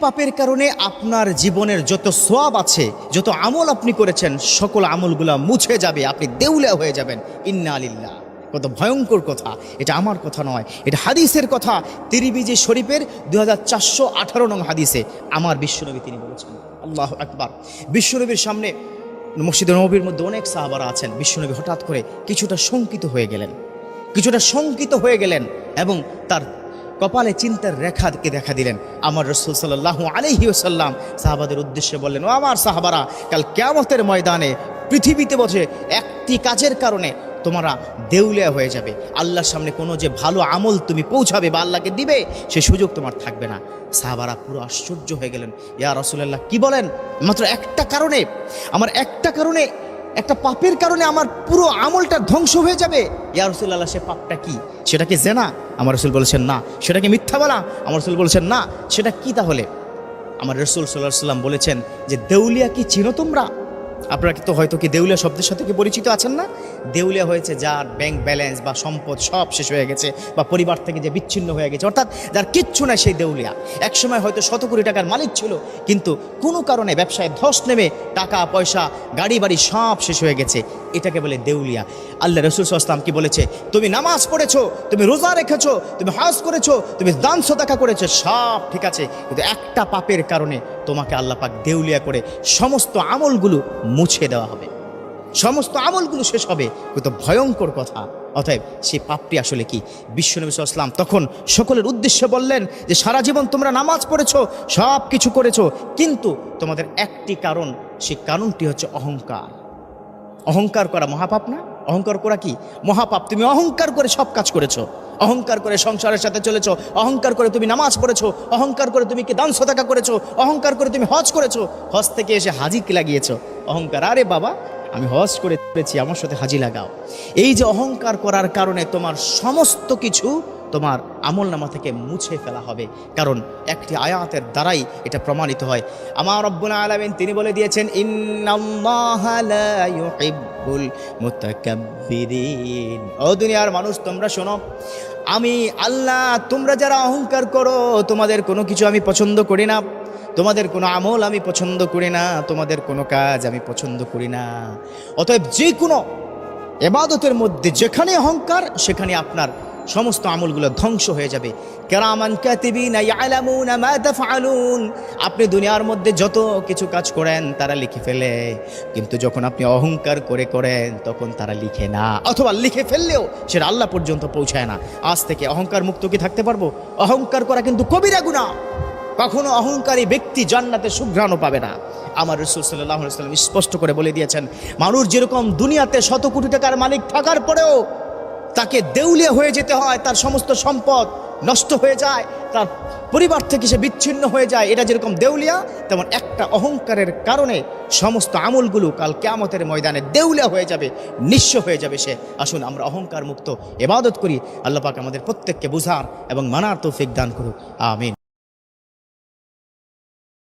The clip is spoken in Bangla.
পাপের কারণে আপনার জীবনের যত সোয়াব আছে, যত আমল আপনি করেছেন, সকল আমলগুলা মুছে যাবে, আপনি দেউলিয়া হয়ে যাবেন। ইন্না আলিল্লাহ কত ভয়ঙ্কর কথা। এটা আমার কথা নয়, এটা হাদিসের কথা। তিরিবিজি শরীফের দু হাজার চারশো আঠারো নং হাদিসে আমার বিশ্বনবী তিনি বলেছেন, আল্লাহ একবার বিশ্বনবীর সামনে মসজিদ নবীর মধ্যে অনেক সাহাবারা আছেন। বিশ্বনবী হঠাৎ করে কিছুটা শঙ্কিত হয়ে গেলেন। কিছুটা শঙ্কিত হয়ে গেলেন এবং তার কপালে চিন্তার রেখাকে দেখা দিলেন। আমার রসুল সাল্লাহ আলহি ওসাল্লাম সাহাবাদের উদ্দেশ্যে বললেন, ও আমার সাহাবারা, কাল কেয়ামতের ময়দানে পৃথিবীতে বসে একটি কাজের কারণে তোমরা দেউলিয়া হয়ে যাবে। আল্লাহর সামনে কোনো যে ভালো আমল তুমি পৌঁছাবে বা আল্লাহকে দিবে, সে সুযোগ তোমার থাকবে না। সাহাবারা পুরো আশ্চর্য হয়ে গেলেন, ইয়া রসুল্লাহ কি বলেন? মাত্র একটা কারণে, আমার একটা কারণে একটা পাপের কারণে আমার পুরো আমলটা ধ্বংস হয়ে যাবে। ইয়া রসুল্লাহ সে পাপটা কি? সেটাকে জেনা? আমার রসুল বলেছেন না। সেটাকে মিথ্যা বলা? আমার রসুল বলেছেন না। সেটা কি তাহলে? আমার রসুল সাল্লাহ সাল্লাম বলেছেন যে, দেউলিয়া কি চিনো তোমরা? আপনারা তো হয়তো কি দেউলিয়া শব্দের সাথে কি পরিচিত আছেন না? দেউলিয়া হয়েছে যার ব্যাংক ব্যালেন্স বা সম্পদ সব শেষ হয়ে গেছে বা পরিবার থেকে যে বিচ্ছিন্ন হয়ে গেছে। অর্থাৎ যার কিচ্ছু নাই সেই দেউলিয়া। একসময় হয়তো শত কোটি টাকার মালিক ছিল, কিন্তু কোনো কারণে ব্যবসায় ধস নেমে টাকা, পয়সা, গাড়ি বাড়ি সব শেষ হয়ে গেছে। এটাকে বলে দেউলিয়া। আল্লাহ রসুল সাল্লাম কি বলেছে? তুমি নামাজ পড়েছো, তুমি রোজা রেখেছো, তুমি হাজ করেছ, তুমি দান সদাকা করেছ, সব ঠিক আছে। কিন্তু একটা পাপের কারণে তোমাকে আল্লাহ পাক দেউলিয়া করে সমস্ত আমলগুলো মুছে দেওয়া হবে। সমস্ত আমলগুলো শেষ হবে, কিন্তু ভয়ঙ্কর কথা। অতএব সে পাপটি আসলে কি? বিশ্বনবী সাল্লাম তখন সকলের উদ্দেশ্যে বললেন যে, সারা জীবন তোমরা নামাজ পড়েছো, সব কিছু করেছ, কিন্তু তোমাদের একটি কারণ সেই কারণটি হচ্ছে অহংকার। অহংকার করা মহাপাপ না? অহংকার করা কি? মহাপাপ, তুমি অহংকার করে সব কাজ করেছ। অহংকার করে সংসারের সাথে চলেছ, অহংকার করে তুমি নামাজ পড়েছো, অহংকার করে তুমি কি দান সদাকা করেছ, অহংকার করে তুমি হজ করেছ, হজ থেকে এসে হাজি লাগিয়েছ? অহংকার, আরে বাবা, আমি হজ করে আমার সাথে হাজি লাগাও। এই যে অহংকার করার কারণে তোমার সমস্ত কিছু তোমার আমল নামা থেকে মুছে ফেলা হবে। কারণ একটি আয়াতের দ্বারাই এটা প্রমাণিত হয়। আমার রব্বুল আলামিন তিনি বলে দিয়েছেন ও দুনিয়ার মানুষ, তোমরা শোনো, আমি আল্লাহ, তোমরা যারা অহংকার করো, তোমাদের কোনো কিছু আমি পছন্দ করি না। তোমাদের কোনো আমল আমি পছন্দ করি না। তোমাদের কোনো কাজ আমি পছন্দ করি না। অতএব যে কোনো এবাদতের মধ্যে যেখানে অহংকার, সেখানে আপনার সমস্ত আমলগুলো ধ্বংস হয়ে যাবে। কেরামান আপনি দুনিয়ার মধ্যে যত কিছু কাজ করেন, তারা লিখে ফেলে। কিন্তু যখন আপনি অহংকার করে করেন, তখন তারা লিখে না। অথবা লিখে ফেললেও সেটা আল্লাহ পর্যন্ত পৌঁছায় না। আজ থেকে অহংকার মুক্ত কি থাকতে পারব? অহংকার করা কিন্তু কবিরা গুনাহ। কখনো অহংকারী ব্যক্তি জান্নাতে সুঘ্রাণও পাবে না। আমার রসুল সাল্লাহ সাল্লাম স্পষ্ট করে বলে দিয়েছেন, মানুষ যেরকম দুনিয়াতে শত কোটি টাকার মালিক থাকার পরেও তাকে দেউলিয়া হয়ে যেতে হয়, তার সমস্ত সম্পদ নষ্ট হয়ে যায়, তার পরিবার থেকে সে বিচ্ছিন্ন হয়ে যায়। এটা যেরকম দেউলিয়া, তেমন একটা অহংকারের কারণে সমস্ত আমলগুলো কাল কেয়ামতের ময়দানে দেউলিয়া হয়ে যাবে, নিঃস্ব হয়ে যাবে সে। আসুন, আমরা অহংকার মুক্ত এবাদত করি আল্লাপাক আমাদের প্রত্যেককে বুঝার এবং মানার তৌফিক দান করুক। আমিন।